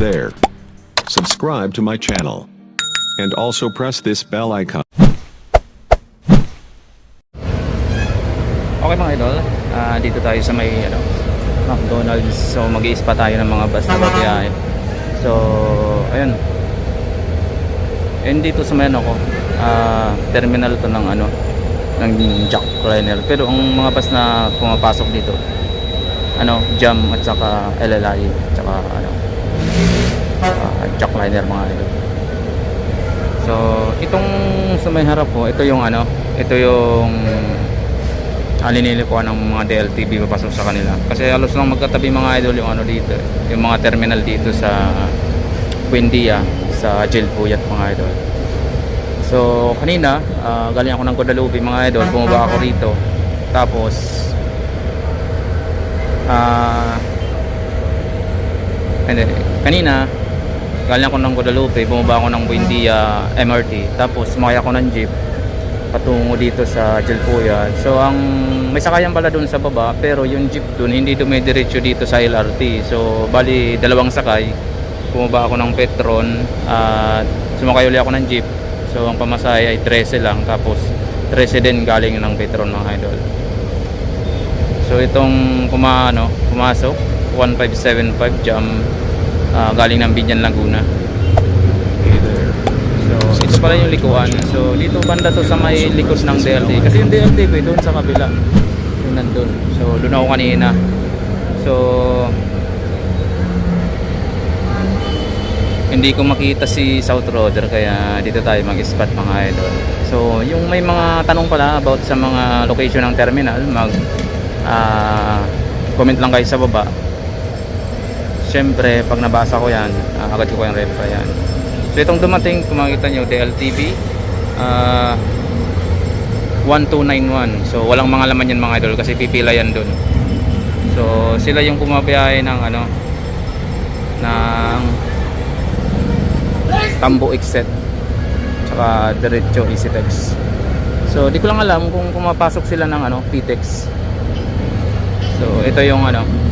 There. Subscribe to my channel. And also press this bell icon. Okay mga idol, ah, dito tayo sa may ano, McDonald's. So mag pa tayo ng mga bus na babiyahe. So, ayun. And dito sa may ano ko, ah, terminal to ng ano, ng Jackliner. Pero ang mga bus na pumapasok dito, ano, Jam at saka LLI, at saka ano, uh, Jackliner mga idol. So, itong sa may harap po, ito yung ano, ito yung alinili ko ng mga DLTV papasok sa kanila. Kasi halos lang magkatabi mga idol yung ano dito yung mga terminal dito sa Buendia sa Jelpuyat mga idol. So kanina ah, galing ako ng Guadalupe mga idol bumaba ako rito. Tapos ah hindi, kanina galing ako ng Guadalupe bumaba ako ng Buendia MRT tapos sumakay ako ng jeep patungo dito sa Jelpuyan. So ang may sakayan pala doon sa baba pero yung jeep doon hindi dumidiretso dito sa LRT. So bali dalawang sakay. Bumaba ako ng Petron at sumakay ulit ako ng jeep. So ang pamasahe ay 13 lang tapos 13 din galing ng Petron mga idol. So itong kumano, pumasok 1575 jam ah, galing ng Binyan Laguna. So, ito pala yung likuan. So, dito banda to sa may likod ng DLT. Kasi yung DLT doon sa kabila. Yung nandun. So, doon ako kanina. So, hindi ko makita si South Roader kaya dito tayo mag-spot mga idol. So, yung may mga tanong pala about sa mga location ng terminal, mag ah, comment lang kayo sa baba. Siyempre, pag nabasa ko yan, ah, agad ko yung reply yan. So itong dumating, kung makikita nyo, DLTV ah 1291. So walang mga laman yan mga idol kasi pipila yan dun. So sila yung pumabiyahe ng ano ng Tambo Exit tsaka Diretso EasyTex. So di ko lang alam kung pumapasok sila ng ano PTEX. So ito yung ano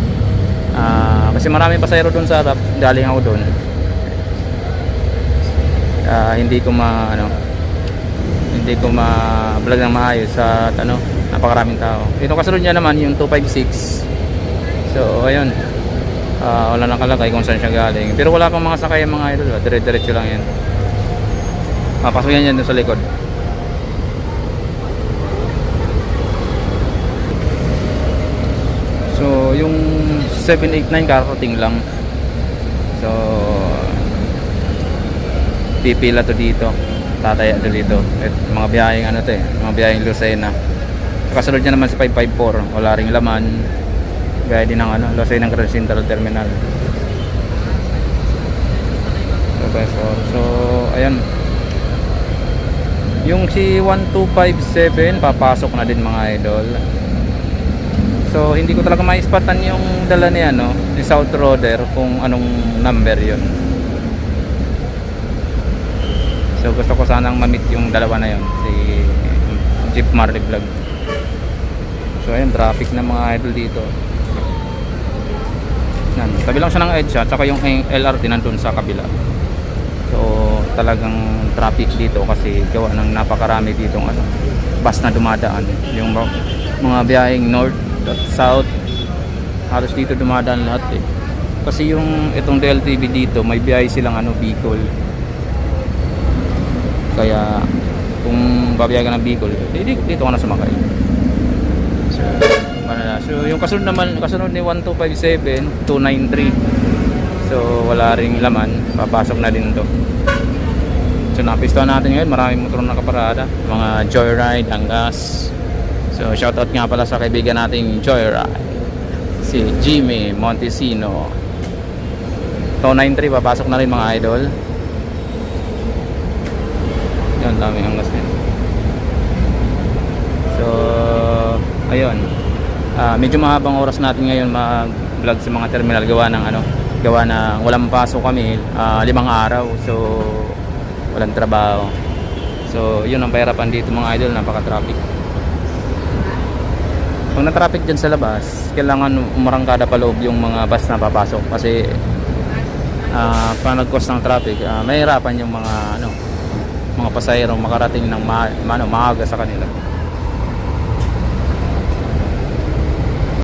ah, kasi marami pasahero dun sa harap, galing ako dun. Ah, hindi ko ma ano hindi ko ma vlog ng maayos sa ano napakaraming tao. Ito kasunod niya naman yung 256 so ayun. Ah, wala nang kalagay kung saan siya galing. Pero wala pang mga sakay mga idol dire diretso lang yan. Papasok yan yan doon sa likod so yung 789 karating lang. So pipila to dito. Tataya to dito. At mga biyaheng ano to eh mga biyaheng Lucena. Kasunod niya naman sa 554 wala ring laman. Gaya din ng ano Lucena Grand Central Terminal. 554 so ayan. Yung si 1257 papasok na din mga idol so hindi ko talaga ma-spatan yung dala ni ano ni South Roader kung anong number yun So gusto ko sanang ma-meet yung dalawa na yon si Jeep Marley Vlog. So ayun, traffic na mga idol dito. Yan, tabi lang siya ng EDSA tsaka yung LRT nandun sa kabila. So talagang traffic dito kasi gawa ng napakarami dito ano, bus na dumadaan. Yung mga, biyaheng north south halos dito dumadaan lahat eh. Kasi yung itong DLTV dito may biyahe silang ano Bicol. Kaya kung babiyagan ng Bicol dito, dito ka na sumakay. So, ano na. so yung kasunod naman kasunod ni 1257 293 so wala ring laman. Papasok na din to. So napistuhan natin ngayon. Maraming motor na nakaparada. Mga joyride ang gas so shoutout nga pala sa kaibigan nating joyride si Jimmy Montesino. 293 papasok na rin mga idol. Yun daming anggas din so ayun. Ah, medyo mahabang oras natin ngayon mag vlog sa mga terminal. Gawa ng ano gawa na walang pasok kami ah, limang araw. So walang trabaho. So yun ang pahirapan dito mga idol. Napaka traffic pag na-traffic dyan sa labas kailangan umarangkada pa loob yung mga bus na papasok. Kasi ah pag nag-cause ng traffic ah, mahirapan yung mga ano mga pasahero makarating ng ma- ano, maaga sa kanila